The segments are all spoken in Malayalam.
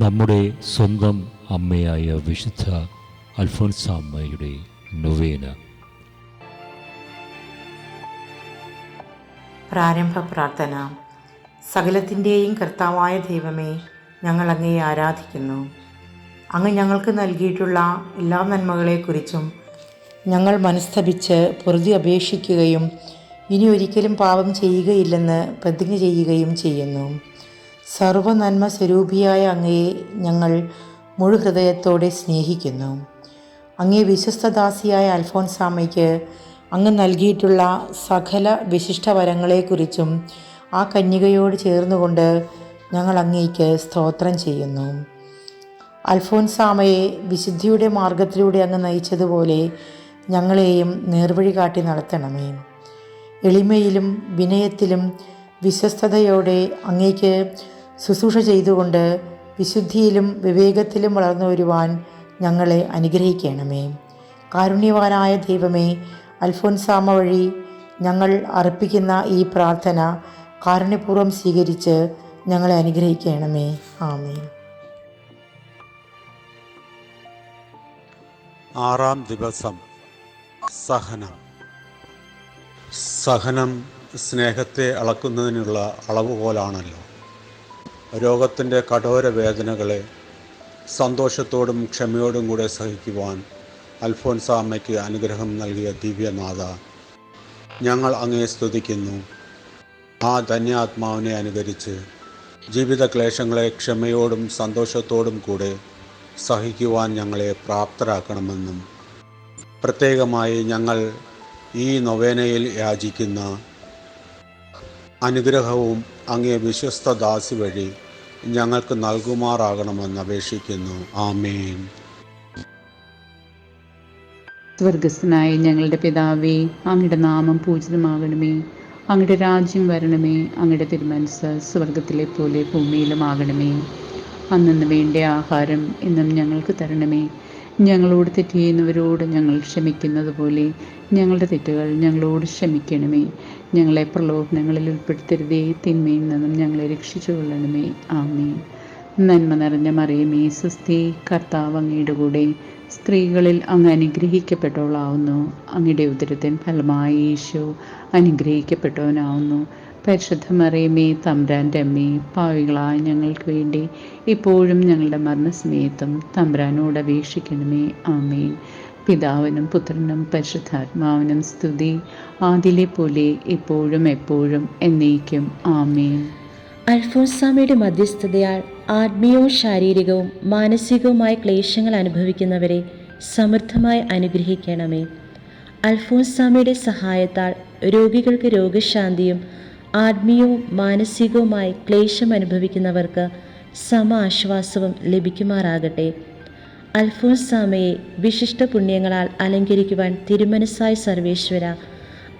നമ്മുടെ സ്വന്തം അമ്മയായ വിശുദ്ധ അൽഫോൻസാമ്മയുടെ നൊവേന. പ്രാരംഭ പ്രാർത്ഥന. സകലത്തിന്റെയും കർത്താവായ ദൈവമേ ഞങ്ങൾ അങ്ങയെ ആരാധിക്കുന്നു. അങ്ങ് ഞങ്ങൾക്ക് നൽകിയിട്ടുള്ള എല്ലാ നന്മകളെക്കുറിച്ചും ഞങ്ങൾ മനസ്തപിച്ച് പൊറുതി അപേക്ഷിക്കുകയും ഇനി ഒരിക്കലും പാപം ചെയ്യുകയില്ലെന്ന് പ്രതിജ്ഞ ചെയ്യുകയും ചെയ്യുന്നു. സർവ നന്മ സ്വരൂപിയായ അങ്ങയെ ഞങ്ങൾ മുഴുഹൃദയത്തോടെ സ്നേഹിക്കുന്നു. അങ്ങേ വിശ്വസ്തദാസിയായ അൽഫോൻസാമയ്ക്ക് അങ്ങ് നൽകിയിട്ടുള്ള സകല വിശിഷ്ട വരങ്ങളെക്കുറിച്ചും ആ കന്യകയോട് ചേർന്നുകൊണ്ട് ഞങ്ങൾ അങ്ങേക്ക് സ്തോത്രം ചെയ്യുന്നു. അൽഫോൻസാമയെ വിശുദ്ധിയുടെ മാർഗത്തിലൂടെ അങ്ങ് നയിച്ചതുപോലെ ഞങ്ങളെയും നേർവഴി കാട്ടി നടത്തണമേ. എളിമയിലും വിനയത്തിലും വിശ്വസ്തയോടെ അങ്ങേക്ക് ശുശ്രൂഷ ചെയ്തുകൊണ്ട് വിശുദ്ധിയിലും വിവേകത്തിലും വളർന്നു വരുവാൻ ഞങ്ങളെ അനുഗ്രഹിക്കണമേ. കാരുണ്യവാനായ ദൈവമേ അൽഫോൻസാമ വഴി ഞങ്ങൾ അർപ്പിക്കുന്ന ഈ പ്രാർത്ഥന കാരുണ്യപൂർവം സ്വീകരിച്ച് ഞങ്ങളെ അനുഗ്രഹിക്കണമേ. ആമേൻ. ആറാം ദിവസം സഹനം. സഹനം സ്നേഹത്തെ അളക്കുന്നതിനുള്ള അളവുകോലാണല്ലോ. രോഗത്തിന്റെ കഠോര വേദനകളെ സന്തോഷത്തോടും ക്ഷമയോടും കൂടെ സഹിക്കുവാൻ അൽഫോൻസ അമ്മയ്ക്ക് അനുഗ്രഹം നൽകിയ ദിവ്യനാഥ ഞങ്ങൾ അങ്ങേ സ്തുതിക്കുന്നു. ആ ധന്യാത്മാവിനെ അനുകരിച്ച് ജീവിത ക്ലേശങ്ങളെ ക്ഷമയോടും സന്തോഷത്തോടും കൂടെ സഹിക്കുവാൻ ഞങ്ങളെ പ്രാപ്തരാക്കണമെന്നും പ്രത്യേകമായി ഞങ്ങൾ ഈ നൊവേനയിൽ യാചിക്കുന്ന അനുഗ്രഹവും അങ്ങേ വിശ്വസ്ത ദാസി വഴി ഞങ്ങൾക്ക് നൽകുമാറാകണമെന്ന് അപേക്ഷിക്കുന്നു. ആമേൻ. സ്വർഗസ്ഥനായ ഞങ്ങളുടെ പിതാവേ അങ്ങയുടെ നാമം പൂജിതമാകണമേ അങ്ങയുടെ രാജ്യം വരണമേ. അങ്ങയുടെ തിരുമനസ് സ്വർഗത്തിലെ പോലെ ഭൂമിയിലുമാകണമേ. അന്നു വേണ്ട ആഹാരം ഇന്നും ഞങ്ങൾക്ക് തരണമേ. ഞങ്ങളോട് തെറ്റ് ചെയ്യുന്നവരോട് ഞങ്ങൾ ക്ഷമിക്കുന്നത് പോലെ ഞങ്ങളുടെ തെറ്റുകൾ ഞങ്ങളോട് ക്ഷമിക്കണമേ. ഞങ്ങളെ പ്രലോഭനങ്ങളിൽ ഉൾപ്പെടുത്തരുതേ. തിന്മയിൽ നിന്നും ഞങ്ങളെ രക്ഷിച്ചു കൊള്ളണമേ ആമേ നന്മ നിറഞ്ഞ മറിയമേ സുസ്ഥി കർത്താവ് അങ്ങയുടെ കൂടെ സ്ത്രീകളിൽ അങ്ങ് അനുഗ്രഹിക്കപ്പെട്ടവളാവുന്നു. അങ്ങയുടെ ഉദരത്തിൻ ഫലമായി ഈശോ അനുഗ്രഹിക്കപ്പെട്ടവനാവുന്നു. പരിശുദ്ധ മറിയമേ തമ്പ്രാന്റെ അമ്മേ പാവികളായ ഞങ്ങൾക്ക് വേണ്ടി ഇപ്പോഴും ഞങ്ങളുടെ മരണസമയത്തും തമ്പ്രാനോട് അപേക്ഷിക്കണമേ. ആമേൻ. പിതാവിനും പുത്രനും പരിശുദ്ധാത്മാവിനും സ്തുതി. ആദിലെ പോലെ ഇപ്പോഴും എപ്പോഴും എന്നേക്കും. ആമേൻ. അൽഫോൻസാമയുടെ മധ്യസ്ഥതയാൽ ആത്മീയവും ശാരീരികവും മാനസികവുമായ ക്ലേശങ്ങൾ അനുഭവിക്കുന്നവരെ സമൃദ്ധമായി അനുഗ്രഹിക്കണമേ. അൽഫോൻസാമയുടെ സഹായത്താൽ രോഗികൾക്ക് രോഗശാന്തിയും ആത്മീയവും മാനസികവുമായി ക്ലേശം അനുഭവിക്കുന്നവർക്ക് സമ ആശ്വാസവും ലഭിക്കുമാറാകട്ടെ. അൽഫോൻസാമയെ വിശിഷ്ട പുണ്യങ്ങളാൽ അലങ്കരിക്കുവാൻ തിരുമനസ്സായ സർവേശ്വര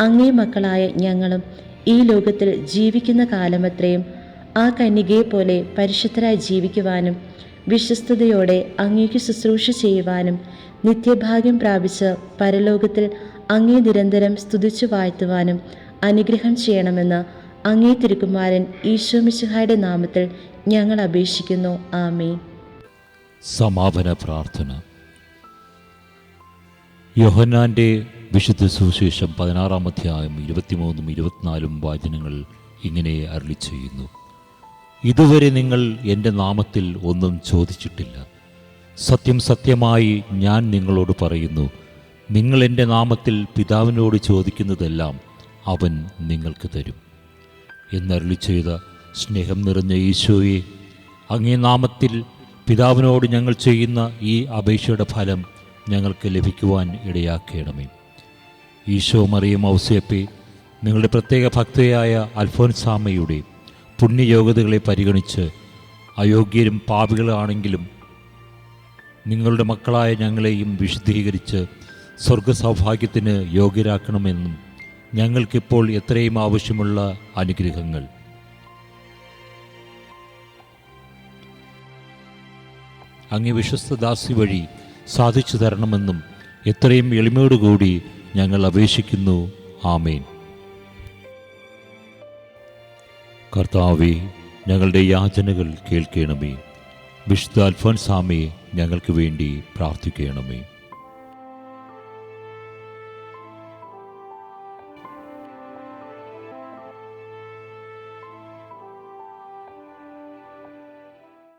അങ്ങേ മക്കളായ ഞങ്ങളും ഈ ലോകത്തിൽ ജീവിക്കുന്ന കാലമത്രയും ആ കന്യകയെ പോലെ പരിശുദ്ധരായി ജീവിക്കുവാനും വിശ്വസ്തയോടെ അങ്ങേക്ക് ശുശ്രൂഷ ചെയ്യുവാനും നിത്യഭാഗ്യം പ്രാപിച്ച് പരലോകത്തിൽ അങ്ങേ നിരന്തരം സ്തുതിച്ചു വാഴ്ത്തുവാനും അനുഗ്രഹം ചെയ്യണമെന്ന് അങ്ങേ തിരുക്കുമാരൻ ഈശോമിശുഹായുടെ നാമത്തിൽ ഞങ്ങൾ അപേക്ഷിക്കുന്നു. ആമേ സമാപന പ്രാർത്ഥന. യോഹന്നാന്റെ വിശുദ്ധ സുവിശേഷം പതിനാറാം അധ്യായം ഇരുപത്തിമൂന്നും ഇരുപത്തിനാലും വാചനങ്ങൾ ഇങ്ങനെ അരളി ചെയ്യുന്നു ഇതുവരെ നിങ്ങൾ എന്റെ നാമത്തിൽ ഒന്നും ചോദിച്ചിട്ടില്ല. സത്യം സത്യമായി ഞാൻ നിങ്ങളോട് പറയുന്നു. നിങ്ങൾ എന്റെ നാമത്തിൽ പിതാവിനോട് ചോദിക്കുന്നതെല്ലാം അവൻ നിങ്ങൾക്ക് തരും. എന്നരുളി ചെയ്ത സ്നേഹം നിറഞ്ഞ ഈശോയെ അങ്ങേ നാമത്തിൽ പിതാവിനോട് ഞങ്ങൾ ചെയ്യുന്ന ഈ അപേക്ഷയുടെ ഫലം ഞങ്ങൾക്ക് ലഭിക്കുവാൻ ഇടയാക്കണമേ. ഈശോ മറിയം ഔസേപ്പെ നിങ്ങളുടെ പ്രത്യേക ഭക്തയായ അൽഫോൻസാമയുടെ പുണ്യയോഗ്യതകളെ പരിഗണിച്ച് അയോഗ്യരും പാപികളാണെങ്കിലും നിങ്ങളുടെ മക്കളായ ഞങ്ങളെയും വിശുദ്ധീകരിച്ച് സ്വർഗസൗഭാഗ്യത്തിന് യോഗ്യരാക്കണമെന്നും ഞങ്ങൾക്കിപ്പോൾ എത്രയും ആവശ്യമുള്ള അനുഗ്രഹങ്ങൾ. അങ്ങ് വിശ്വസ്തദാസി വഴി സാധിച്ചു തരണമെന്നും എത്രയും എളിമയോടുകൂടി ഞങ്ങൾ അപേക്ഷിക്കുന്നു. ആമേൻ. കർത്താവെ ഞങ്ങളുടെ യാചനകൾ കേൾക്കണമേ. വിശുദ്ധ അൽഫോൻസാമയെ ഞങ്ങൾക്ക് വേണ്ടി പ്രാർത്ഥിക്കണമേ.